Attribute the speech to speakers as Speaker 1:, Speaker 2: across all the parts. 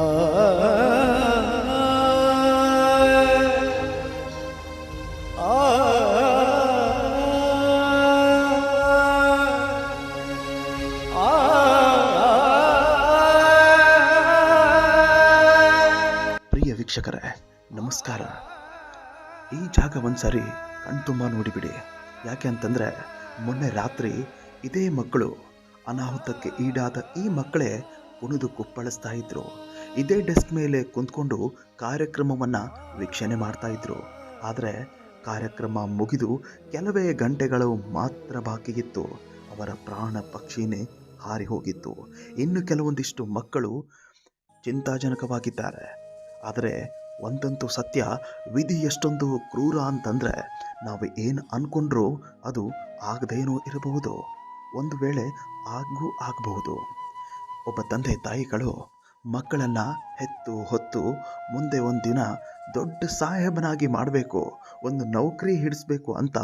Speaker 1: ಪ್ರಿಯ ವೀಕ್ಷಕರೇ, ನಮಸ್ಕಾರ. ಈ ಜಾಗ ಒಂದ್ಸರಿ ಕಣ್ತುಂಬ ನೋಡಿಬಿಡಿ. ಯಾಕೆ ಅಂತಂದ್ರೆ, ಮೊನ್ನೆ ರಾತ್ರಿ ಇದೇ ಮಕ್ಕಳು ಅನಾಹುತಕ್ಕೆ ಈಡಾದ ಈ ಮಕ್ಕಳೇ ಕುಣಿದು ಕುಪ್ಪಳಿಸ್ತಾ ಇದ್ರು. ಇದೇ ಡೆಸ್ಕ್ ಮೇಲೆ ಕುಂತ್ಕೊಂಡು ಕಾರ್ಯಕ್ರಮವನ್ನು ವೀಕ್ಷಣೆ ಮಾಡ್ತಾ ಇದ್ರು. ಆದರೆ ಕಾರ್ಯಕ್ರಮ ಮುಗಿದು ಕೆಲವೇ ಗಂಟೆಗಳು ಮಾತ್ರ ಬಾಕಿಗಿತ್ತು ಅವರ ಪ್ರಾಣ ಪಕ್ಷಿನೇ ಹಾರಿ ಹೋಗಿತ್ತು. ಇನ್ನು ಕೆಲವೊಂದಿಷ್ಟು ಮಕ್ಕಳು ಚಿಂತಾಜನಕವಾಗಿದ್ದಾರೆ. ಆದರೆ ಒಂದಂತೂ ಸತ್ಯ, ವಿಧಿ ಎಷ್ಟೊಂದು ಕ್ರೂರ ಅಂತಂದರೆ ನಾವು ಏನು ಅಂದ್ಕೊಂಡ್ರೂ ಅದು ಆಗದೇನೋ ಇರಬಹುದು. ಒಂದು ವೇಳೆ ಆಗೂ ಆಗಬಹುದು. ಒಬ್ಬ ತಂದೆ ತಾಯಿಗಳು ಮಕ್ಕಳನ್ನು ಹೆತ್ತು ಹೊತ್ತು ಮುಂದೆ ಒಂದು ದಿನ ದೊಡ್ಡ ಸಾಹೇಬನಾಗಿ ಮಾಡಬೇಕು, ಒಂದು ನೌಕರಿ ಹಿಡಿಸ್ಬೇಕು ಅಂತ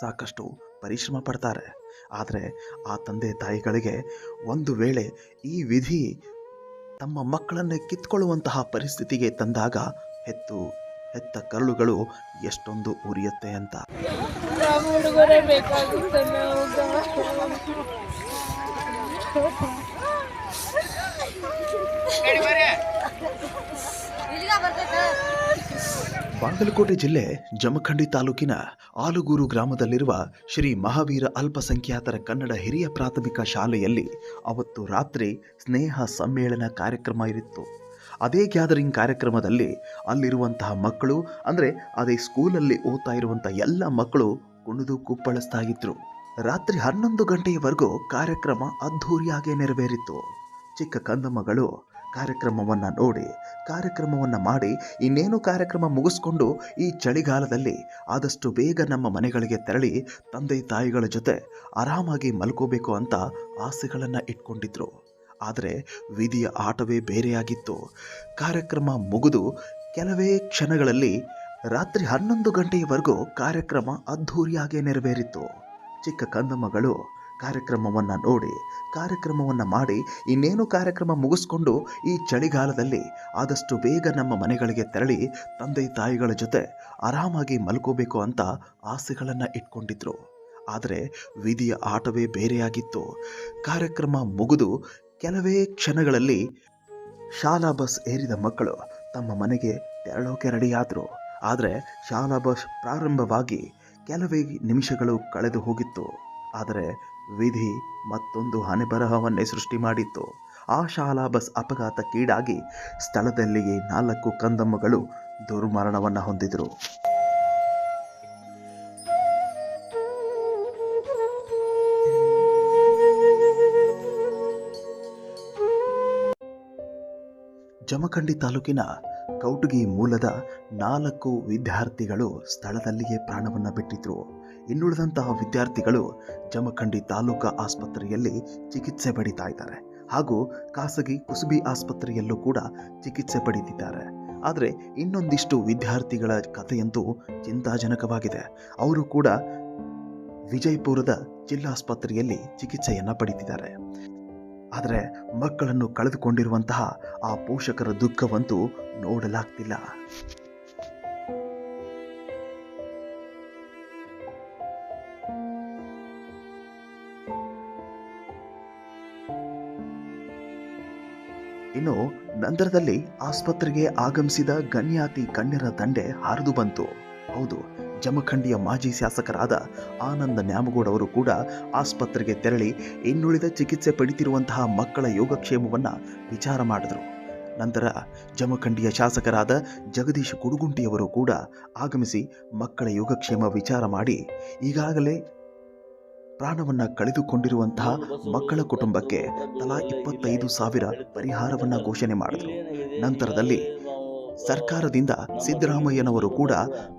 Speaker 1: ಸಾಕಷ್ಟು ಪರಿಶ್ರಮ ಪಡ್ತಾರೆ. ಆದರೆ ಆ ತಂದೆ ತಾಯಿಗಳಿಗೆ ಒಂದು ವೇಳೆ ಈ ವಿಧಿ ತಮ್ಮ ಮಕ್ಕಳನ್ನು ಕಿತ್ಕೊಳ್ಳುವಂತಹ ಪರಿಸ್ಥಿತಿಗೆ ತಂದಾಗ ಹೆತ್ತು, ಹೆತ್ತ ಕರುಳುಗಳು ಎಷ್ಟೊಂದು ಉರಿಯುತ್ತೆ ಅಂತ
Speaker 2: ನಾವು
Speaker 1: ಬಾಗಲಕೋಟೆ ಜಿಲ್ಲೆ ಜಮಖಂಡಿ ತಾಲೂಕಿನ ಆಲುಗೂರು ಗ್ರಾಮದಲ್ಲಿರುವ ಶ್ರೀ ಮಹಾವೀರ ಅಲ್ಪಸಂಖ್ಯಾತರ ಕನ್ನಡ ಹಿರಿಯ ಪ್ರಾಥಮಿಕ ಶಾಲೆಯಲ್ಲಿ ಅವತ್ತು ರಾತ್ರಿ ಸ್ನೇಹ ಸಮ್ಮೇಳನ ಕಾರ್ಯಕ್ರಮ ಇರಿತ್ತು. ಅದೇ ಗ್ಯಾದರಿಂಗ್ ಕಾರ್ಯಕ್ರಮದಲ್ಲಿ ಅಲ್ಲಿರುವಂತಹ ಮಕ್ಕಳು, ಅಂದರೆ ಅದೇ ಸ್ಕೂಲಲ್ಲಿ ಓದ್ತಾ ಇರುವಂಥ ಎಲ್ಲ ಮಕ್ಕಳು ಕುಣಿದು ಕುಪ್ಪಳಿಸ್ತಾ ಇದ್ರು. ರಾತ್ರಿ ಹನ್ನೊಂದು ಗಂಟೆಯವರೆಗೂ ಕಾರ್ಯಕ್ರಮ ಅದ್ಧೂರಿಯಾಗೇ ನೆರವೇರಿತ್ತು ಚಿಕ್ಕ ಕಂದಮ್ಮಗಳು ಕಾರ್ಯಕ್ರಮವನ್ನು ನೋಡಿ ಕಾರ್ಯಕ್ರಮವನ್ನು ಮಾಡಿ ಇನ್ನೇನು ಕಾರ್ಯಕ್ರಮ ಮುಗಿಸ್ಕೊಂಡು ಈ ಚಳಿಗಾಲದಲ್ಲಿ ಆದಷ್ಟು ಬೇಗ ನಮ್ಮ ಮನೆಗಳಿಗೆ ತೆರಳಿ ತಂದೆ ತಾಯಿಗಳ ಜೊತೆ ಆರಾಮಾಗಿ ಮಲ್ಕೋಬೇಕು ಅಂತ ಆಸೆಗಳನ್ನು ಇಟ್ಕೊಂಡಿದ್ರು. ಆದರೆ ವಿಧಿಯ ಆಟವೇ ಬೇರೆಯಾಗಿತ್ತು. ಕಾರ್ಯಕ್ರಮ ಮುಗಿದು ಕೆಲವೇ ಕ್ಷಣಗಳಲ್ಲಿ ರಾತ್ರಿ ಹನ್ನೊಂದು ಗಂಟೆಯವರೆಗೂ ಕಾರ್ಯಕ್ರಮ ಅದ್ಧೂರಿಯಾಗೇ ನೆರವೇರಿತ್ತು ಚಿಕ್ಕ ಕಂದಮ್ಮಗಳು ಕಾರ್ಯಕ್ರಮವನ್ನು ನೋಡಿ, ಕಾರ್ಯಕ್ರಮವನ್ನು ಮಾಡಿ, ಇನ್ನೇನು ಕಾರ್ಯಕ್ರಮ ಮುಗಿಸ್ಕೊಂಡು ಈ ಚಳಿಗಾಲದಲ್ಲಿ ಆದಷ್ಟು ಬೇಗ ನಮ್ಮ ಮನೆಗಳಿಗೆ ತೆರಳಿ ತಂದೆ ತಾಯಿಗಳ ಜೊತೆ ಆರಾಮಾಗಿ ಮಲ್ಕೋಬೇಕು ಅಂತ ಆಸೆಗಳನ್ನು ಇಟ್ಕೊಂಡಿದ್ರು. ಆದರೆ ವಿಧಿಯ ಆಟವೇ ಬೇರೆಯಾಗಿತ್ತು. ಕಾರ್ಯಕ್ರಮ ಮುಗಿದು ಕೆಲವೇ ಕ್ಷಣಗಳಲ್ಲಿ ಶಾಲಾ ಬಸ್ ಏರಿದ ಮಕ್ಕಳು ತಮ್ಮ ಮನೆಗೆ ತೆರಳೋಕೆ ರೆಡಿಯಾದರು ಆದರೆ ಶಾಲಾ ಬಸ್ ಪ್ರಾರಂಭವಾಗಿ ಕೆಲವೇ ನಿಮಿಷಗಳು ಕಳೆದು ಹೋಗಿತ್ತು. ಆದರೆ ವಿಧಿ ಮತ್ತೊಂದು ಹಣೆಬರಹವನ್ನೇ ಸೃಷ್ಟಿ ಮಾಡಿತ್ತು. ಆ ಶಾಲಾ ಬಸ್ ಅಪಘಾತಕ್ಕೀಡಾಗಿ ಸ್ಥಳದಲ್ಲಿಯೇ ನಾಲ್ಕು ಕಂದಮ್ಮಗಳು ದುರ್ಮರಣವನ್ನು ಹೊಂದಿದರು. ಜಮಖಂಡಿ ತಾಲೂಕಿನ ಕೌಟಗಿ ಮೂಲದ ನಾಲ್ಕು ವಿದ್ಯಾರ್ಥಿಗಳು ಸ್ಥಳದಲ್ಲಿಯೇ ಪ್ರಾಣವನ್ನು ಬಿಟ್ಟಿದ್ರು. ಇನ್ನುಳಿದಂತಹ ವಿದ್ಯಾರ್ಥಿಗಳು ಜಮಖಂಡಿ ತಾಲೂಕಾ ಆಸ್ಪತ್ರೆಯಲ್ಲಿ ಚಿಕಿತ್ಸೆ ಪಡಿತಾ ಇದ್ದಾರೆ. ಹಾಗೂ ಖಾಸಗಿ ಕುಸುಬಿ ಆಸ್ಪತ್ರೆಯಲ್ಲೂ ಕೂಡ ಚಿಕಿತ್ಸೆ ಪಡೆದಿದ್ದಾರೆ ಆದರೆ ಇನ್ನೊಂದಿಷ್ಟು ವಿದ್ಯಾರ್ಥಿಗಳ ಕಥೆಯಂತೂ ಚಿಂತಾಜನಕವಾಗಿದೆ. ಅವರು ಕೂಡ ವಿಜಯಪುರದ ಜಿಲ್ಲಾಸ್ಪತ್ರೆಯಲ್ಲಿ ಚಿಕಿತ್ಸೆಯನ್ನು ಪಡೆದಿದ್ದಾರೆ ಆದರೆ ಮಕ್ಕಳನ್ನು ಕಳೆದುಕೊಂಡಿರುವಂತಹ ಆ ಪೋಷಕರ ದುಃಖವಂತೂ ನೋಡಲಾಗ್ತಿಲ್ಲ. ಇನ್ನು ನಂತರದಲ್ಲಿ ಆಸ್ಪತ್ರೆಗೆ ಆಗಮಿಸಿದ ಗಣ್ಯಾತಿ ಗಣ್ಯರ ದಂಡೆ ಹರಿದು ಬಂತು. ಹೌದು, ಜಮಖಂಡಿಯ ಮಾಜಿ ಶಾಸಕರಾದ ಆನಂದ ನ್ಯಾಮಗೌಡ ಅವರು ಕೂಡ ಆಸ್ಪತ್ರೆಗೆ ತೆರಳಿ ಇನ್ನುಳಿದ ಚಿಕಿತ್ಸೆ ಪಡಿತಿರುವಂತಹ ಮಕ್ಕಳ ಯೋಗಕ್ಷೇಮವನ್ನು ವಿಚಾರ ಮಾಡಿದರು. ನಂತರ ಜಮಖಂಡಿಯ ಶಾಸಕರಾದ ಜಗದೀಶ್ ಕುಡುಗುಂಟಿಯವರು ಕೂಡ ಆಗಮಿಸಿ ಮಕ್ಕಳ ಯೋಗಕ್ಷೇಮ ವಿಚಾರ ಮಾಡಿ ಈಗಾಗಲೇ ಪ್ರಾಣವನ್ನು ಕಳೆದುಕೊಂಡಿರುವಂತಹ ಮಕ್ಕಳ ಕುಟುಂಬಕ್ಕೆ ತಲಾ ಇಪ್ಪತ್ತೈದು ಸಾವಿರ ಪರಿಹಾರವನ್ನು ಘೋಷಣೆ ಮಾಡಿದರು. ನಂತರದಲ್ಲಿ ಸರ್ಕಾರದಿಂದ ಸಿದ್ದರಾಮಯ್ಯನವರು ಕೂಡ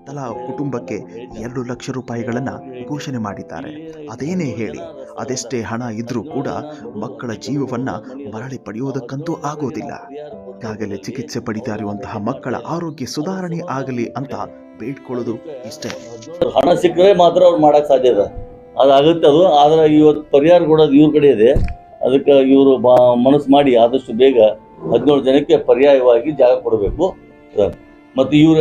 Speaker 1: ತಲಾ ಕುಟುಂಬಕ್ಕೆ ಎರಡು ಲಕ್ಷ ರೂಪಾಯಿಗಳನ್ನು ಘೋಷಣೆ ಮಾಡಿದ್ದಾರೆ. ಅದೇನೇ ಹೇಳಿ, ಅದೆಷ್ಟೇ ಹಣ ಇದ್ರೂ ಕೂಡ ಮಕ್ಕಳ ಜೀವವನ್ನು ಮರಳಿ ಪಡೆಯೋದಕ್ಕಂತೂ ಆಗೋದಿಲ್ಲ. ಈಗಾಗಲೇ ಚಿಕಿತ್ಸೆ ಪಡಿತಾ ಇರುವಂತಹ ಮಕ್ಕಳ ಆರೋಗ್ಯ ಸುಧಾರಣೆ ಆಗಲಿ ಅಂತ ಬೇಡ್ಕೊಳ್ಳೋದು ಇಷ್ಟೇ.
Speaker 3: ಹಣ ಸಿಕ್ಕರೆ ಮಾತ್ರ ಅವ್ರು ಮಾಡಕ್ಕೆ ಸಾಧ್ಯ ಇದೆ ಅದಾಗುತ್ತೆ ಅದು, ಆದರೆ ಇವತ್ತು ಪರಿಹಾರ ಕೊಡೋದು ಇವ್ರ ಕಡೆ ಇದೆ. ಅದಕ್ಕೆ ಇವರು ಮನಸ್ಸು ಮಾಡಿ ಆದಷ್ಟು ಬೇಗ ಹದಿನೇಳು ಜನಕ್ಕೆ ಪರ್ಯಾಯವಾಗಿ ಜಾಗ ಕೊಡಬೇಕು. ಮತ್ತು ಇವ್ರ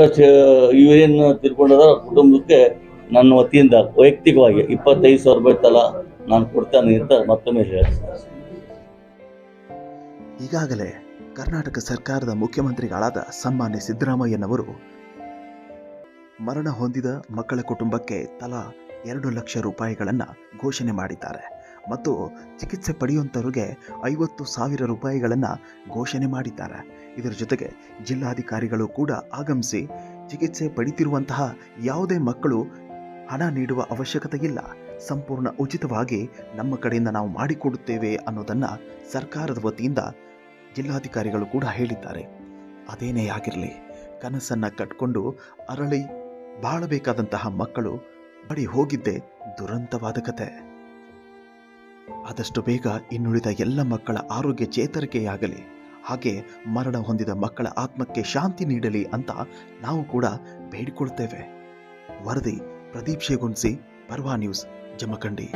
Speaker 3: ಇವರೇನು ತಿಳ್ಕೊಂಡದ ಕುಟುಂಬಕ್ಕೆ ನನ್ನ ವತಿಯಿಂದ ವೈಯಕ್ತಿಕವಾಗಿ ಇಪ್ಪತ್ತೈದು ಸಾವಿರ ರೂಪಾಯಿ ತಲಾ ನಾನು ಕೊಡ್ತೇನೆ ಅಂತ ಮತ್ತೊಮ್ಮೆ ಹೇಳ್ತೇನೆ.
Speaker 1: ಈಗಾಗಲೇ ಕರ್ನಾಟಕ ಸರ್ಕಾರದ ಮುಖ್ಯಮಂತ್ರಿಗಳಾದ ಸನ್ಮಾನ್ಯ ಸಿದ್ದರಾಮಯ್ಯನವರು ಮರಣ ಹೊಂದಿದ ಮಕ್ಕಳ ಕುಟುಂಬಕ್ಕೆ ತಲಾ ಎರಡು ಲಕ್ಷ ರೂಪಾಯಿಗಳನ್ನು ಘೋಷಣೆ ಮಾಡಿದ್ದಾರೆ. ಮತ್ತು ಚಿಕಿತ್ಸೆ ಪಡೆಯುವಂಥವ್ರಿಗೆ ಐವತ್ತು ಸಾವಿರ ರೂಪಾಯಿಗಳನ್ನು ಘೋಷಣೆ ಮಾಡಿದ್ದಾರೆ. ಇದರ ಜೊತೆಗೆ ಜಿಲ್ಲಾಧಿಕಾರಿಗಳು ಕೂಡ ಆಗಮಿಸಿ ಚಿಕಿತ್ಸೆ ಪಡಿತಿರುವಂತಹ ಯಾವುದೇ ಮಕ್ಕಳು ಹಣ ನೀಡುವ ಅವಶ್ಯಕತೆ ಇಲ್ಲ. ಸಂಪೂರ್ಣ ಉಚಿತವಾಗಿ ನಮ್ಮ ಕಡೆಯಿಂದ ನಾವು ಮಾಡಿಕೊಡುತ್ತೇವೆ ಅನ್ನೋದನ್ನು ಸರ್ಕಾರದ ವತಿಯಿಂದ ಜಿಲ್ಲಾಧಿಕಾರಿಗಳು ಕೂಡ ಹೇಳಿದ್ದಾರೆ. ಅದೇನೇ ಆಗಿರಲಿ, ಕನಸನ್ನು ಕಟ್ಕೊಂಡು ಅರಳಿ ಬಾಳಬೇಕಾದಂತಹ ಮಕ್ಕಳು ಬಡಿ ಹೋಗಿದ್ದೇ ದುರಂತವಾದ ಕತೆ. ಆದಷ್ಟು ಬೇಗ ಇನ್ನುಳಿದ ಎಲ್ಲ ಮಕ್ಕಳ ಆರೋಗ್ಯ ಚೇತರಿಕೆಯಾಗಲಿ. ಹಾಗೆ ಮರಣ ಹೊಂದಿದ ಮಕ್ಕಳ ಆತ್ಮಕ್ಕೆ ಶಾಂತಿ ನೀಡಲಿ ಅಂತ ನಾವು ಕೂಡ ಬೇಡಿಕೊಳ್ತೇವೆ. ವರದಿ ಪ್ರದೀಪ್ ಶೇಗುನ್ಸಿ ಪರ್ವಾ ನ್ಯೂಸ್, ಜಮಖಂಡಿ.